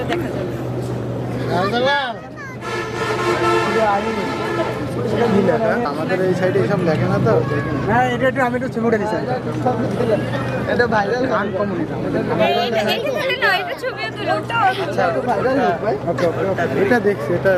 এটা দেখা যাবে। আমাদের এই সাইডে এসব লেখে না তো হ্যাঁ এটা একটু আমি একটু ছবি উঠে দিচ্ছি। এটা ভাইরাল আনকমন এইটা এইটা ধরে না এটা ওকে এটা দেখছি এটা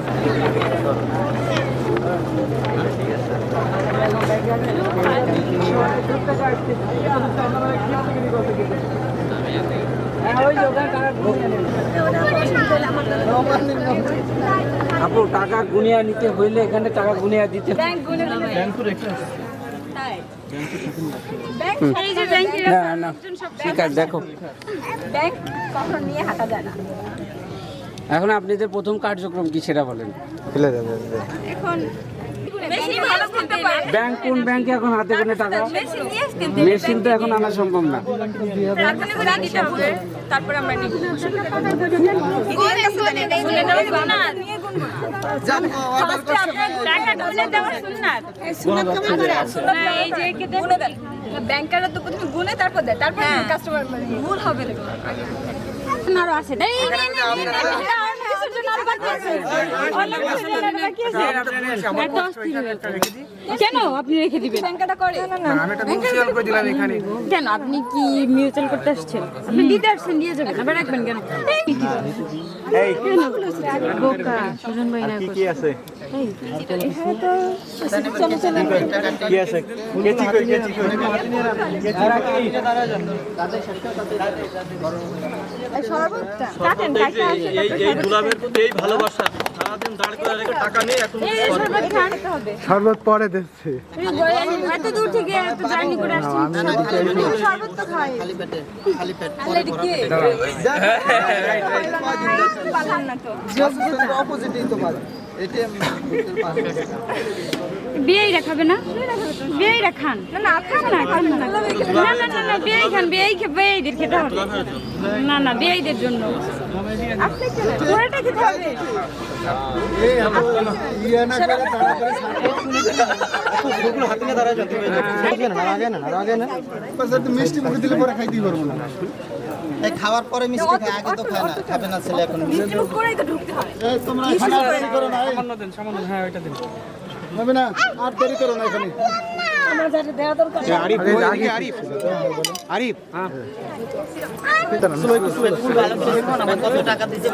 আপু টাকা গুনিয়া নিতে হইলে এখানে টাকা গুনিয়া দিতে দেখো। ব্যাংক কখনো নিয়ে হাঁটা যায় না। এখন আপনাদের প্রথম কার্যক্রম কি সেটা বলেন। এখন বেশি ভালো করতে পারে ব্যাংক কোন ব্যাংকে এখন হাতে করে টাকা মেশিন তো এখন আনা সম্ভব না তারপরে আমরা ব্যাংকাররা তো প্রথমে গুনে তারপর দেয় তারপর কাস্টমার ভুল হবে না আরও আছে কিছুর জন্য আরও বাকি আছে কেন আপনি রেখে দিবেন? ব্যাংকটা করে। না না আমি একটা মিউচুয়াল করে দিলাম এখানে। কেন? আপনি কি মিউচুয়াল করতে আসছেন? আপনি দিতে আসছেন দিয়ে যাবেন। আবার রাখবেন কেন? এই। বোকা সুজন ভাই না কি আছে? চলো চলো কি আছে? কেচি কই কেচি কই? শরবতটা। কাটেন কাটতে আসছে এই এই প্রতি এই ভালোবাসা। সারাদিন দাঁড় করে রেখে টাকা নেই এখন এই শরবত খান হবে। শরবত পরে দিচ্ছে। এত দূর থেকে এত জার্নি করে আসছেন শরবত তো খাই খালি পেটে খালি পেট পালান না তো। অপোজিটই তো না? বিয়েই রাখান না না খান না খান না। না না না না বিয়েই খান বিয়েই খে বিয়েইদের খেতে হবে। না না বিয়েইদের জন্য। আপনি খেতে হবে। ইয়া মিষ্টি মুখে দিলে পরে খাইতেই পারব না। এই খাওয়ার পরে মিষ্টি খায় আগে তো খায় না। খাবে না ছেলে এখন। মিষ্টি মুখ করেই তো ঢুকতে হয়। তোমরা করো না এই সামান্য দেন সামান্য হ্যাঁ ওইটা দিন। হবে না আর দেরি করো না এখানে। হ্যাঁ টাকা দিচ্ছে